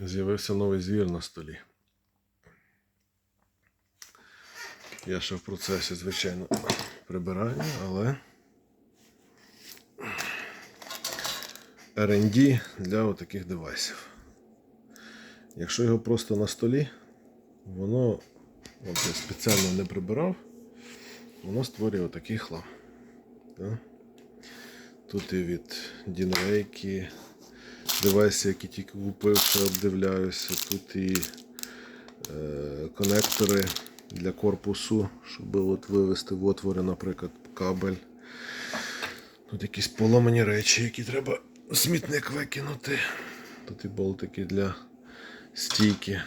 З'явився новий звір на столі. Я ще в процесі, звичайно, прибирання, але R&D для отаких девайсів. Якщо його просто на столі, воно, от я спеціально не прибирав, воно створює отакий хлам. Тут і від Дінрейки, девайси, які тільки купив, ще обдивляюся. Тут і е, конектори для корпусу, щоб от вивести в отвори, наприклад, кабель. Тут якісь поломані речі, які треба в смітник викинути. Тут і болтики для стійки,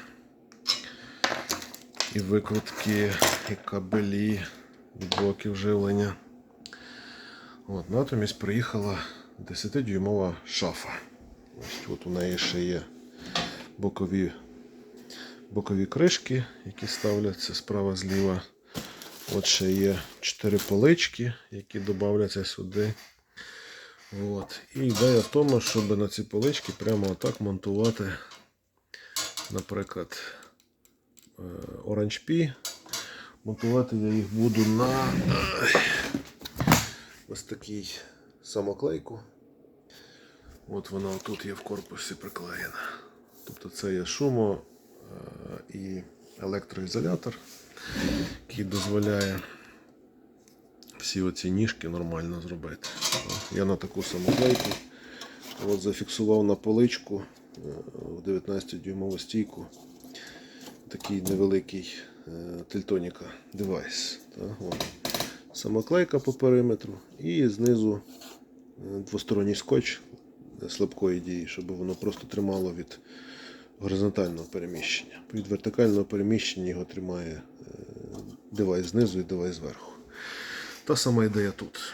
і викрутки, і кабелі, і блоки живлення. От, натомість приїхала 10-дюймова шафа. Ось тут у неї ще є бокові, бокові кришки, які ставляться справа зліва. От ще є 4 полички, які додаються сюди. От. І ідея в тому, щоб на ці полички прямо отак монтувати, наприклад, е, Orange Pi. Монтувати я їх буду на ось такий самоклейку. От вона тут є в корпусі приклеєна. Тобто це є шумо е, і електроізолятор, який дозволяє всі оці ніжки нормально зробити. Я на таку самоклейку от зафіксував на поличку е, в 19-дюймову стійку такий невеликий е, тельтоніка девайс. Самоклейка по периметру і знизу двосторонній скотч слабкої дії, щоб воно просто тримало від горизонтального переміщення. Від вертикального переміщення його тримає е, девайс знизу і девайс зверху. Та сама ідея тут.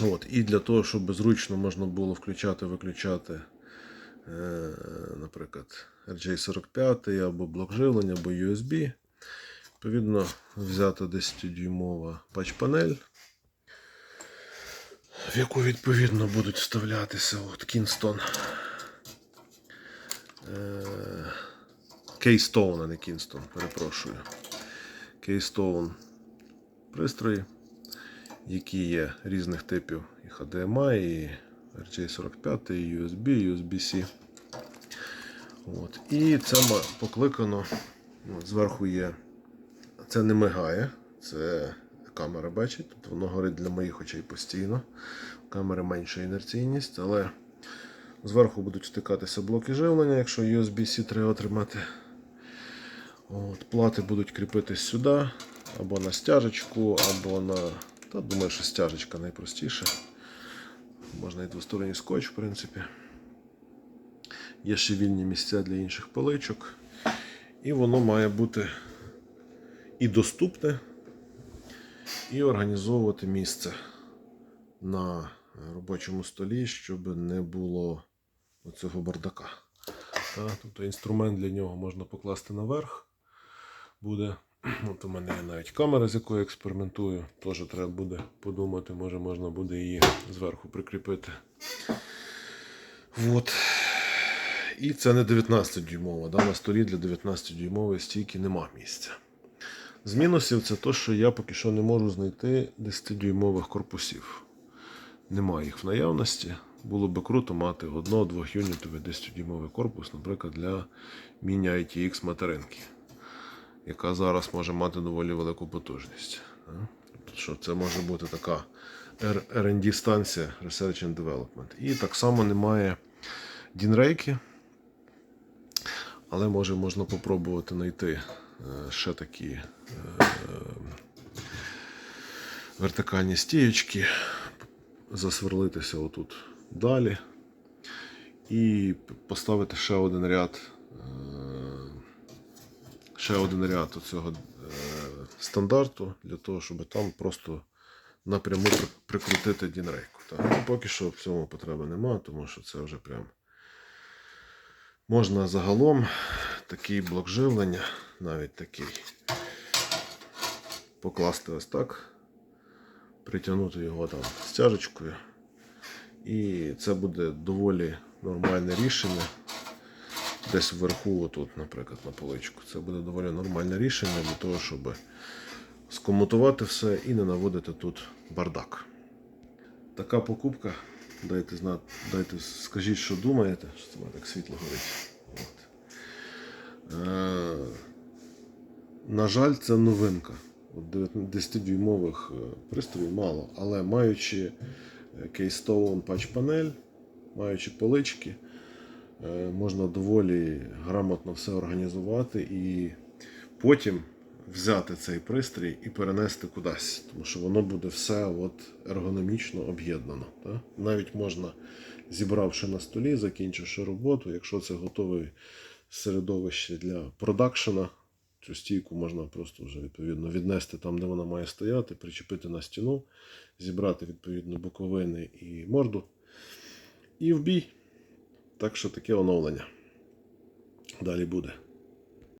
От, і для того, щоб зручно можна було включати, виключати, е, наприклад, RJ45 або блок живлення, або USB. Відповідно, взята 10-дюймова патч-панель, в яку відповідно будуть вставлятися от Kingston. Е, Keystone, а не Kingston, перепрошую. Keystone пристрої, які є різних типів і HDMI, і RJ45, і USB, і USB-C. От. І це покликано. Зверху є. Це не мигає, це камера бачить, тобто воно горить для моїх очей постійно. У камери менша інерційність, але зверху будуть втикатися блоки живлення, якщо USB-C треба отримати. От, плати будуть кріпитись сюди, або на стяжечку, або на. Та думаю, що стяжечка найпростіше. Можна і двосторонній скотч, в принципі. Є ще вільні місця для інших поличок. І воно має бути і доступне, і організовувати місце на робочому столі, щоб не було цього бардака. Тобто інструмент для нього можна покласти наверх. Буде. От у мене є навіть камера, з якою експериментую. Теж треба буде подумати, може можна буде її зверху прикріпити. От. І це не 19-дюймова. Да? На столі для 19-дюймової стійки нема місця. З мінусів це те, що я поки що не можу знайти 10-дюймових корпусів. Немає їх в наявності. Було би круто мати одно-двох юнітовий 10-дюймовий корпус, наприклад, для міні ITX материнки, яка зараз може мати доволі велику потужність. Тобто, що це може бути така R&D станція Research and Development. І так само немає Дінрейки. Але може можна попробувати знайти е, ще такі вертикальні стієчки, засверлитися отут далі і поставити ще один ряд, е, ще один ряд цього стандарту для того, щоб там просто напряму прикрутити дінрейку. Так. Ну, поки що в цьому потреби немає, тому що це вже прям. Можна загалом такий блок живлення, навіть такий, покласти ось так, притягнути його там стяжечкою. І це буде доволі нормальне рішення десь вверху, отут, наприклад, на поличку. Це буде доволі нормальне рішення для того, щоб скомутувати все і не наводити тут бардак. Така покупка. Дайте знати, дайте, скажіть, що думаєте. Що це так світло горить. От. Е, на жаль, це новинка. От 10-дюймових е, пристроїв мало, але маючи е, Keystone Patch панель, маючи полички, е, можна доволі грамотно все організувати і потім взяти цей пристрій і перенести кудись, тому що воно буде все от ергономічно об'єднано. Навіть можна, зібравши на столі, закінчивши роботу, якщо це готове середовище для продакшена, цю стійку можна просто вже відповідно віднести там, де вона має стояти, причепити на стіну, зібрати відповідно боковини і морду. І в бій. Так що таке оновлення. Далі буде.